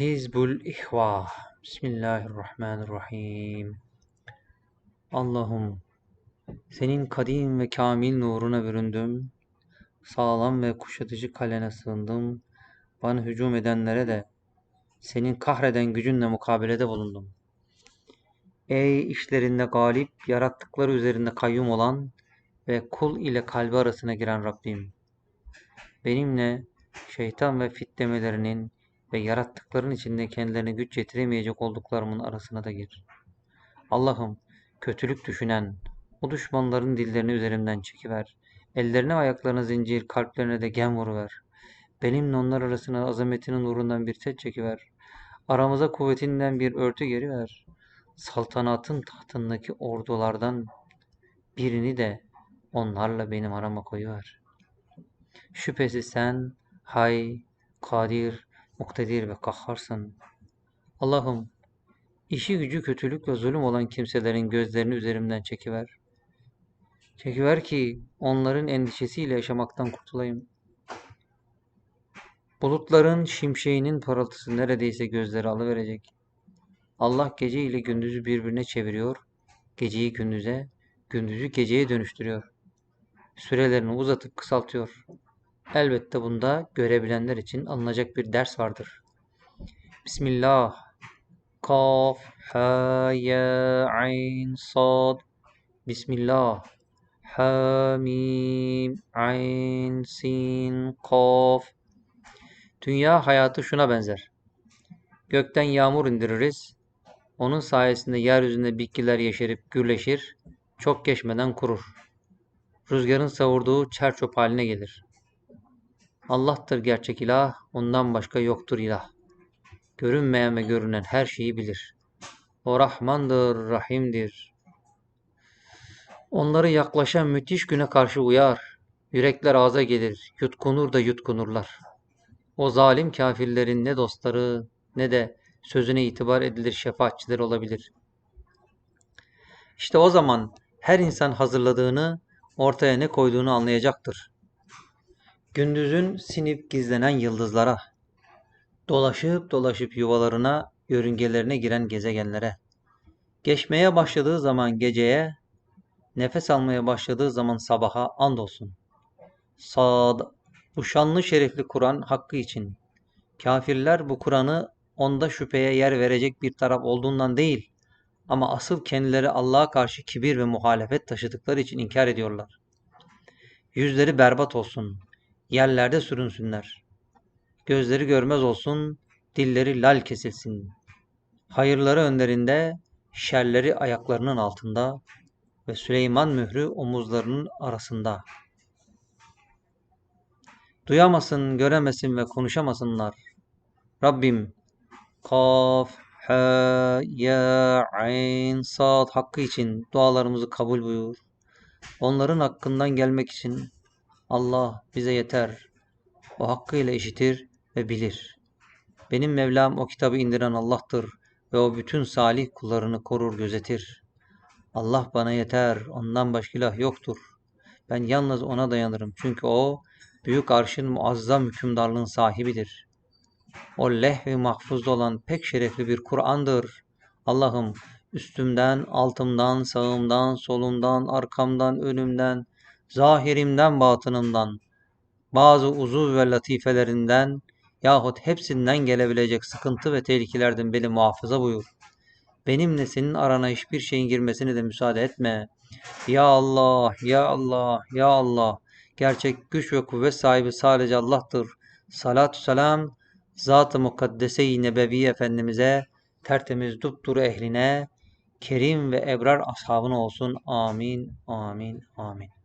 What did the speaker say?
Hizbul İhva Bismillahirrahmanirrahim Allah'ım senin kadim ve kamil nuruna büründüm. Sağlam ve kuşatıcı kalene sığındım. Bana hücum edenlere de senin kahreden gücünle mukabelede bulundum. Ey işlerinde galip, yarattıkları üzerinde kayyum olan ve kul ile kalbi arasına giren Rabbim. Benimle şeytan ve fitlemelerinin ve yarattıkların içinde kendilerine güç yetiremeyecek olduklarımın arasına da gir. Allah'ım kötülük düşünen o düşmanların dillerini üzerimden çekiver. Ellerine ayaklarına zincir, kalplerine de gem vuruver. Benimle onlar arasına azametinin nurundan bir set çekiver. Aramıza kuvvetinden bir örtü geriver. Saltanatın tahtındaki ordulardan birini de onlarla benim arama koyuver. Şüphesiz sen hay, kadir, muktedir ve kahharsın. Allah'ım işi gücü kötülük ve zulüm olan kimselerin gözlerini üzerimden çekiver. Çekiver ki onların endişesiyle yaşamaktan kurtulayım. Bulutların şimşeğinin parıltısı neredeyse gözleri alıverecek. Allah gece ile gündüzü birbirine çeviriyor, geceyi gündüze, gündüzü geceye dönüştürüyor. Sürelerini uzatıp kısaltıyor. Elbette bunda görebilenler için alınacak bir ders vardır. Bismillah. Kaf, ha, ya, ayn, sad. Bismillah. Ha, mim, ayn, sin, kaf. Dünya hayatı şuna benzer. Gökten yağmur indiririz. Onun sayesinde yeryüzünde bitkiler yeşerip gürleşir. Çok geçmeden kurur. Rüzgarın savurduğu çer çöp haline gelir. Allah'tır gerçek ilah, ondan başka yoktur ilah. Görünmeyen ve görünen her şeyi bilir. O Rahmandır, Rahim'dir. Onları yaklaşan müthiş güne karşı uyar. Yürekler ağza gelir, yutkunur da yutkunurlar. O zalim kafirlerin ne dostları ne de sözüne itibar edilir şefaatçiler olabilir. İşte o zaman her insan hazırladığını, ortaya ne koyduğunu anlayacaktır. Gündüzün sinip gizlenen yıldızlara, dolaşıp dolaşıp yuvalarına, yörüngelerine giren gezegenlere, geçmeye başladığı zaman geceye, nefes almaya başladığı zaman sabaha andolsun. Sad, bu şanlı şerefli Kur'an hakkı için. Kafirler bu Kur'an'ı onda şüpheye yer verecek bir taraf olduğundan değil, ama asıl kendileri Allah'a karşı kibir ve muhalefet taşıdıkları için inkar ediyorlar. Yüzleri berbat olsun, yerlerde sürünsünler. Gözleri görmez olsun, dilleri lal kesilsin. Hayırları önlerinde, şerleri ayaklarının altında ve Süleyman mührü omuzlarının arasında. Duyamasın, göremesin ve konuşamasınlar. Rabbim, Kaf, Ha, Ya, Ayn, Sad hakkı için dualarımızı kabul buyur. Onların hakkından gelmek için Allah bize yeter. O hakkıyla işitir ve bilir. Benim Mevlam o kitabı indiren Allah'tır ve o bütün salih kullarını korur gözetir. Allah bana yeter, ondan başka ilah yoktur. Ben yalnız ona dayanırım çünkü o büyük arşın muazzam hükümdarlığın sahibidir. O lehvi mahfuzda olan pek şerefli bir Kur'an'dır. Allah'ım üstümden, altımdan, sağımdan, solumdan, arkamdan, önümden, zahirimden, batınımdan, bazı uzuv ve latifelerinden yahut hepsinden gelebilecek sıkıntı ve tehlikelerden beni muhafaza buyur. Benimle senin arana hiçbir şeyin girmesini de müsaade etme. Ya Allah, Ya Allah, Ya Allah. Gerçek güç ve kuvvet sahibi sadece Allah'tır. Salatü selam Zat-ı Mukaddese-i Nebevi Efendimiz'e, tertemiz dupduru ehline, kerim ve ebrar ashabına olsun. Amin, amin, amin.